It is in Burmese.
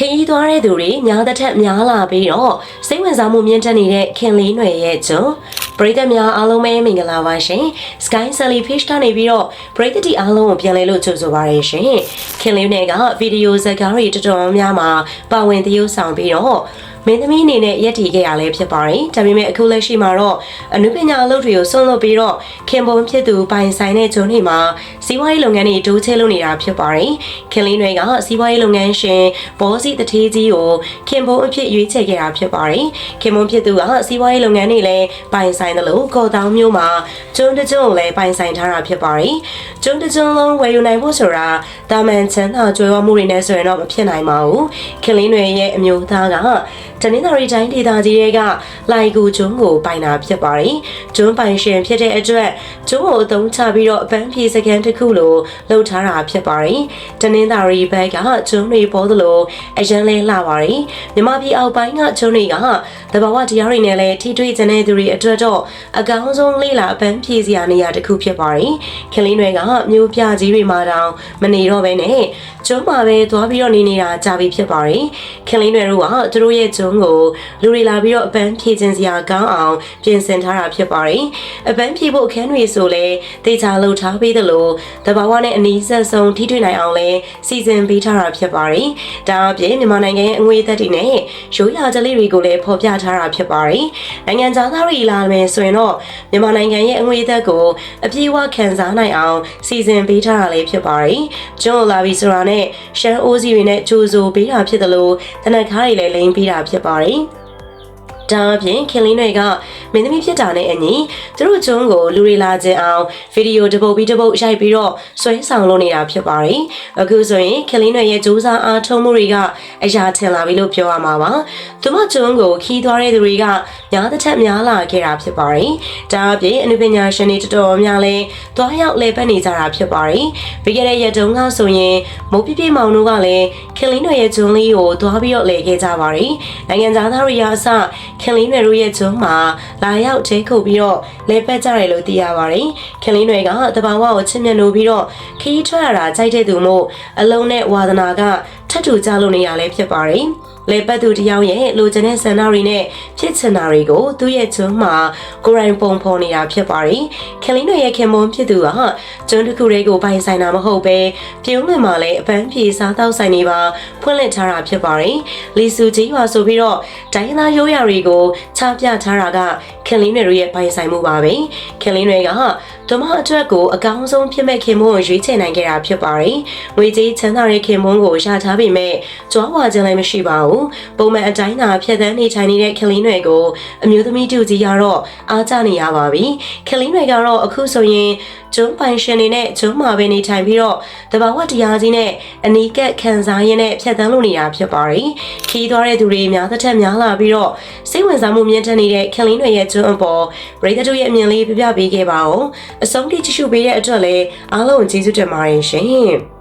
ခရီးသွားတဲ့သူတွေများတစ်ထက်များလာပြီးတော့စိတ်ဝင်စားမှုမြင့်တက်နေတဲ့ခင်လေးຫນွယ်ရဲ့ကျွန်းပရိသတ်များအားလုံးပဲမင်္ဂလာပါရှင် Sky Sally Fish ကနေပြီးတော့ပရိသတ်တီအားလုံးကိုပြန်လည်လို့ကြိုဆိုပါရရှင်ခင်လေးနယ်ကဗီဒီယိုဇာတ်ကားတွေတော်တော်များများမှာပါဝင်သရုပ်ဆောင်ပြီးတော့ မင်းသမီးအနေနဲ့ရက်တည်ခဲ့ရလဲဖြစ်ပါတယ်။ဒါပေမဲ့အခုလက်ရှိမှာတော့အနုပညာအလုပ်တွေကိုဆွန့်လွတ်ပြီးတော့ခင်ပုံဖြစ်သူပိုင်ဆိုင်တဲ့ဂျုံတွေမှာစီးပွားရေးလုပ်ငန်းတွေတိုးချဲ့လုပ်နေတာဖြစ်ပါတယ်။ခင်လင်းတွေကစီးပွားရေးလုပ်ငန်းရှင်ဘောစီတထေးကြီးကိုခင်ပုံအဖြစ်ရွေးချယ်ခဲ့တာဖြစ်ပါတယ်။ခင်ပုံဖြစ်သူကစီးပွားရေးလုပ်ငန်းတွေလည်းပိုင်ဆိုင်တယ်လို့ကော်တောင်မျိုးမှာဂျုံတကြုံကိုလည်းပိုင်ဆိုင်ထားတာဖြစ်ပါတယ်။ဂျုံတကြုံလုံးဝယ်ယူနိုင်ဖို့ဆိုတာတာမန်ချမ်းသာကြွယ်ဝမှုတွေနဲ့ဆိုရင်တော့မဖြစ်နိုင်ပါဘူး။ခင်လင်းတွေရဲ့အမျိုးသားကတနင်္သာရီတိုင်းဒေသကြီးတွေကလိုက်ကူကျွန်းကိုပိုင်တာဖြစ်ပါတယ်။ကျွန်းပိုင်ရှင်ဖြစ်တဲ့အတွက်ကျွန်းကိုအသုံးချပြီးတော့အပန်းဖြေစကန်တစ်ခုလိုလှုပ်ထားတာဖြစ်ပါတယ်။တနင်္သာရီဘက်ကကျွန်းတွေပေါ်သလိုအရန်လဲလှပါတယ်။မြမပြည်အောက်ပိုင်းကကျွန်းတွေကတဘာဝတရားတွေနဲ့လည်းထိတွေ့ကျတဲ့သူတွေအတွက်တော့အကောင်းဆုံးလေးလာအပန်းဖြေစရာနေရာတစ်ခုဖြစ်ပါတယ်။ခင်လင်းတွေကမြို့ပြကြီးတွေမှာတောင်မနေတော့ဘဲနဲ့ကျွန်းမှာပဲသွားပြီးတော့နေနေတာကြာပြီဖြစ်ပါတယ်။ခင်လင်းတွေတို့ကသူတို့ရဲ့ကျွန်းကိုလူတွေလာပြီးတော့အပန်းဖြေခြင်းစရာကောင်းအောင်ပြင်ဆင်ထားတာဖြစ်ပါတယ်။အပန်းဖြေဖို့အခန်းတွေဆိုလဲတေချာလှုပ်ထားပေးသလိုတဘာဝနဲ့အနီးဆက်ဆုံးထိတွေ့နိုင်အောင်လဲစီစဉ်ပေးထားတာဖြစ်ပါတယ်။ဒါအပြင်မြန်မာနိုင်ငံရဲ့အငွေသက်တွေနဲ့ရိုးရာကြလေးတွေကိုလည်းဖော်ပြထားတာဖြစ်ပါတယ်။နိုင်ငံသားတွေလာမယ်ဆိုရင်တော့မြန်မာနိုင်ငံရဲ့အငွေသက်ကိုအပြည့်အဝခံစားနိုင်အောင်စီစဉ်ပေးထားတာလည်းဖြစ်ပါတယ်။ကျွန်းလာပြီဆိုတာနဲ့ရှမ်းအိုးစီတွေနဲ့ကြိုးစိုးပေးတာဖြစ်တယ်လို့တနက်ခါတွေလည်းလိမ့်ပေးတာဖြစ်ပါတယ်။ ဒါအပြင်ခင်လင်းတွေကမင်းသမီးဖြစ်တာနဲ့အညီသူတို့ကျွန်းကိုလူတွေလာခြင်းအောင်ဗီဒီယိုတစ်ပုတ်ပြီးတစ်ပုတ်ရိုက်ပြီးတော့ဆွဲဆောင်လုပ်နေတာဖြစ်ပါတယ်။အခုဆိုရင်ခင်လင်းတွေရဲ့စူးစမ်းအားထုတ်မှုတွေကအရာထင်လာပြီလို့ပြောရမှာပါ။သူမကျွန်းကိုခီးသွားတဲ့သူတွေကများတစ်ထက်များလာခဲ့တာဖြစ်ပါတယ်။ဒါအပြင်အနုပညာရှင်တွေတော်တော်များလဲတွားရောက်လဲပတ်နေကြတာဖြစ်ပါတယ်။ပြီးခဲ့တဲ့ရက်တုန်းကဆိုရင်မုတ်ပြပြမောင်တို့ကလည်းခင်လင်းတွေရဲ့ကျွန်းလေးကိုတွားပြီးတော့လဲခဲ့ကြပါတယ်။နိုင်ငံသားတွေရအစခင်လင်းတွေတို့ရဲ့ကျွန်းမှာလာရောက်ချင်းခုတ်ပြီးတော့လဲပတ်ကြတယ်လို့သိရပါတယ်။ခင်လင်းတွေကတဘာဝကိုချစ်မြတ်လို့ပြီးတော့ခီးထွက်ရတာကြိုက်တဲ့သူမို့အလုံးနဲ့ဝါသနာကထပ်တူကြလို့နေရလဲဖြစ်ပါတယ်။လေပတ်သူတယောက်ရဲ့လိုချင်တဲ့ဆန္ဒတွေနဲ့ဖြစ်ချင်တာတွေကိုသူ့ရဲ့ကျွန်းမှာကိုယ်တိုင်ပုံဖော်နေတာဖြစ်ပါတယ်။ခင်လင်းတို့ရဲ့ခင်မွန်ဖြစ်သူကကျွန်းတစ်ခုလေးကိုပိုင်ဆိုင်တာမဟုတ်ပဲပြုံးလွင်မှာလည်းအပန်းဖြေစားတောက်ဆိုင်နေပါဖွင့်လှစ်ထားတာဖြစ်ပါတယ်။လီဆူကြီးရွာဆိုပြီးတော့တိုင်းသားရိုးရာတွေကိုချပြထားတာက ခင်လင်းတွေရဲ့ပိုင်ဆိုင်မှုပါပဲ။ခင်လင်းတွေကဓမ္မအတွက်ကိုအကောင်းဆုံးဖြစ်မဲ့ခင်မွန်းကိုရွေးချယ်နိုင်ခဲ့တာဖြစ်ပါတယ်။ငွေကြေးချမ်းသာတဲ့ခင်မွန်းကိုရထားပေမဲ့ကြွားဝါခြင်းလည်းမရှိပါဘူး။ပုံမှန်အတိုင်းသာဖြတ်သန်းနေထိုင်နေတဲ့ခင်လင်းတွေကိုအမျိုးသမီးတူကြီးကတော့အားကျနေရပါပြီ။ခင်လင်းတွေကတော့အခုဆိုရင်ကျွန်းပိုင်ရှင်တွေနဲ့ကျွန်းမှာပဲနေထိုင်ပြီးတော့တဘာဝတရားကြီးနဲ့အနီးကပ်ခံစားရင်းနဲ့ဖြတ်သန်းလို့နေတာဖြစ်ပါတယ်။ခီးသွားတဲ့သူတွေများသက်ထက်များလာပြီးတော့စိတ်ဝင်စားမှုမြင့်တက်နေတဲ့ခင်လင်းတွေရဲ့ကျွန်းအပေါ်ပရိသတ်တို့ရဲ့အမြင်လေးပြပြပေးခဲ့ပါအောင်။အဆုံးထိကြည့်ရှုပေးတဲ့အတွက်လည်းအားလုံးကျေးဇူးတင်ပါတယ်ရှင်။